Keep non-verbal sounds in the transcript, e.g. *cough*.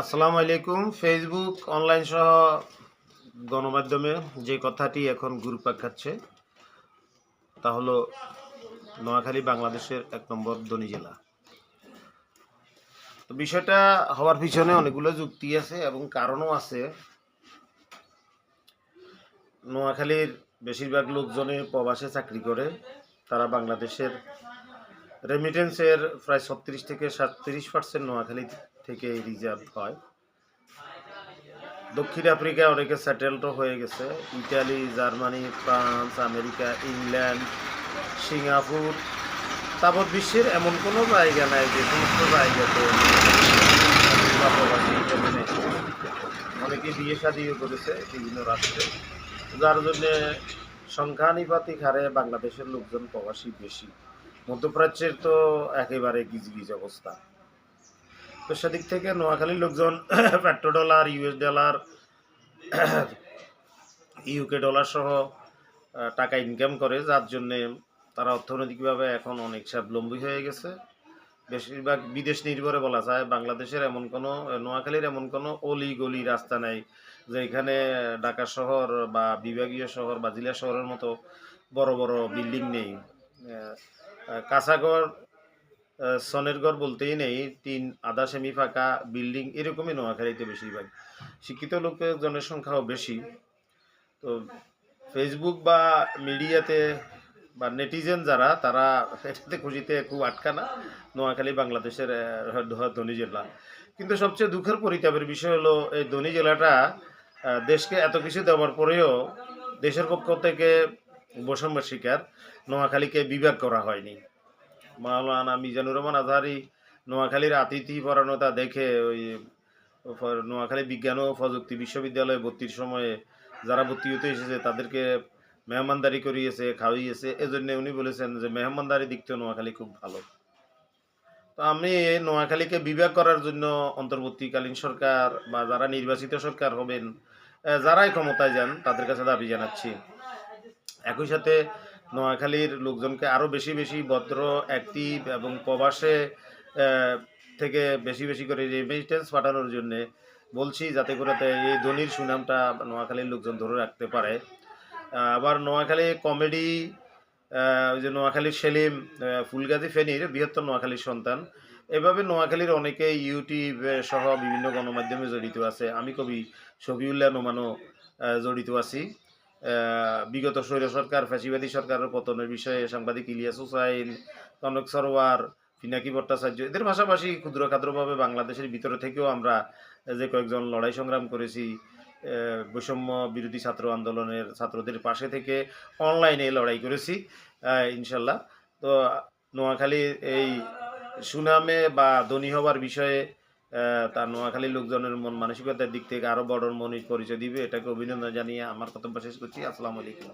আসসালামু আলাইকুম। Facebook online সহ গণমাধ্যমে যে কথাটি এখন ঘুরপাক খাচ্ছে, তা হলো নোয়াখালী বাংলাদেশের এক নম্বর ধনী জেলা। তো বিষয়টা হওয়ার পিছনে অনেকগুলো যুক্তি আছে এবং কারণও আছে। নোয়াখালীর বেশিরভাগ লোকজনে প্রবাসে চাকরি করে, তারা বাংলাদেশের রেমিটেন্সের প্রায় ছত্রিশ থেকে সাতত্রিশ পার্সেন্ট নোয়াখালী থেকে রিজার্ভ হয়। দক্ষিণ আফ্রিকা অনেকে সেটেলড হয়ে গেছে। Italy, Germany, France, America, England, Singapore, তারপর বিশ্বের এমন কোনো জায়গা নাই যে সমস্ত জায়গাতে। অনেকে বিয়ে শাদিও করেছে বিভিন্ন রাষ্ট্রে। যার জন্যে সংখ্যানুপাতিক হারে বাংলাদেশের লোকজন প্রবাসী বেশি। মধ্যপ্রাচ্যের তো একেবারে গিজ গিজ অবস্থা। তো সেদিক থেকে নোয়াখালীর লোকজন *clears throat* petro dollar US dollar, *clears throat* UK dollar সহ টাকা ইনকাম করে, যার জন্যে তারা অর্থনৈতিকভাবে এখন অনেক স্বাবলম্বী হয়ে গেছে। বেশিরভাগ বিদেশ নির্ভরে বলা যায়, বাংলাদেশের এমন কোনো, নোয়াখালীর এমন কোনো অলি গলি রাস্তা নেই যে এখানে ঢাকা শহর বা বিভাগীয় শহর বা জেলা শহরের মতো বড় বড় বিল্ডিং নেই। কাঁচাঘর সনের ঘর বলতেই নেই, তিন আধা সেমি ফাঁকা বিল্ডিং, এরকমই নোয়াখালীতে বেশিরভাগ। শিক্ষিত লোকের জনসংখ্যাও বেশি। তো ফেসবুক বা মিডিয়াতে বা নেটিজেন যারা, তারা এটাতে খুশিতে খুব আটকা না। নোয়াখালী বাংলাদেশের ধনী জেলা। কিন্তু সবচেয়ে দুঃখের পরিতাপের বিষয় হলো, এই ধনী জেলাটা দেশকে এত কিছু দেওয়ার পরেও দেশের পক্ষ থেকে বৈষম্যের শিকার। নোয়াখালীকে বিভাগ করা হয়নি। মাওলানা মিজানুর রহমান আজহারি নোয়াখালীর আতিথি পরায়ণতা দেখে ওই নোয়াখালী বিজ্ঞান ও প্রযুক্তি বিশ্ববিদ্যালয়ে ভর্তির সময়ে যারা ভর্তি হতে এসেছে, তাদেরকে মেহমানদারি করিয়েছে, খাওয়িয়েছে। এজন্য উনি বলেছেন যে মেহমানদারি দিক থেকে নোয়াখালী খুব ভালো। তো আমি নোয়াখালীকে বিভাগ করার জন্য অন্তর্বর্তীকালীন সরকার বা যারা নির্বাচিত সরকার হবেন যারাই ক্ষমতায় যান, তাদের কাছে দাবি জানাচ্ছি। একই সাথে নোয়াখালীর লোকজনকে আরও বেশি বেশি ভদ্র অ্যাক্টিভ এবং প্রবাসে থেকে বেশি বেশি করে রেমিটেন্স পাঠানোর জন্যে বলছি যাতে করে এই ধনির সুনামটা নোয়াখালীর লোকজন ধরে রাখতে পারে। আবার নোয়াখালী কমেডি ওই যে নোয়াখালীর সেলিম ফুলগাজী ফেনীর বৃহত্তর নোয়াখালীর সন্তান। এভাবে নোয়াখালীর অনেকে ইউটিউব সহ বিভিন্ন গণমাধ্যমে জড়িত আছে। আমি কবি শফিউল্লাহ নোমানও জড়িত আছি। বিগত স্বৈর সরকার, ফ্যাসিবাদী সরকারের পতনের বিষয়ে সাংবাদিক ইলিয়াস হুসাইন, কনক সরোয়ার পিনাকি ভট্টাচার্য, এদের পাশাপাশি ক্ষুদ্র খাদ্রভাবে বাংলাদেশের ভিতরে থেকেও আমরা যে কয়েকজন লড়াই সংগ্রাম করেছি বৈষম্য বিরোধী ছাত্র আন্দোলনের ছাত্রদের পাশে থেকে অনলাইনে লড়াই করেছি ইনশাল্লাহ। তো নোয়াখালী এই সুনামে বা ধনী হবার বিষয়ে তার নোয়াখালী লোকজনের মন মানসিকতার দিক থেকে আরও বড় মনির পরিচয় দিবে। এটাকে অভিনন্দন জানিয়ে আমার কথা শেষ করছি। আসসালামু আলাইকুম।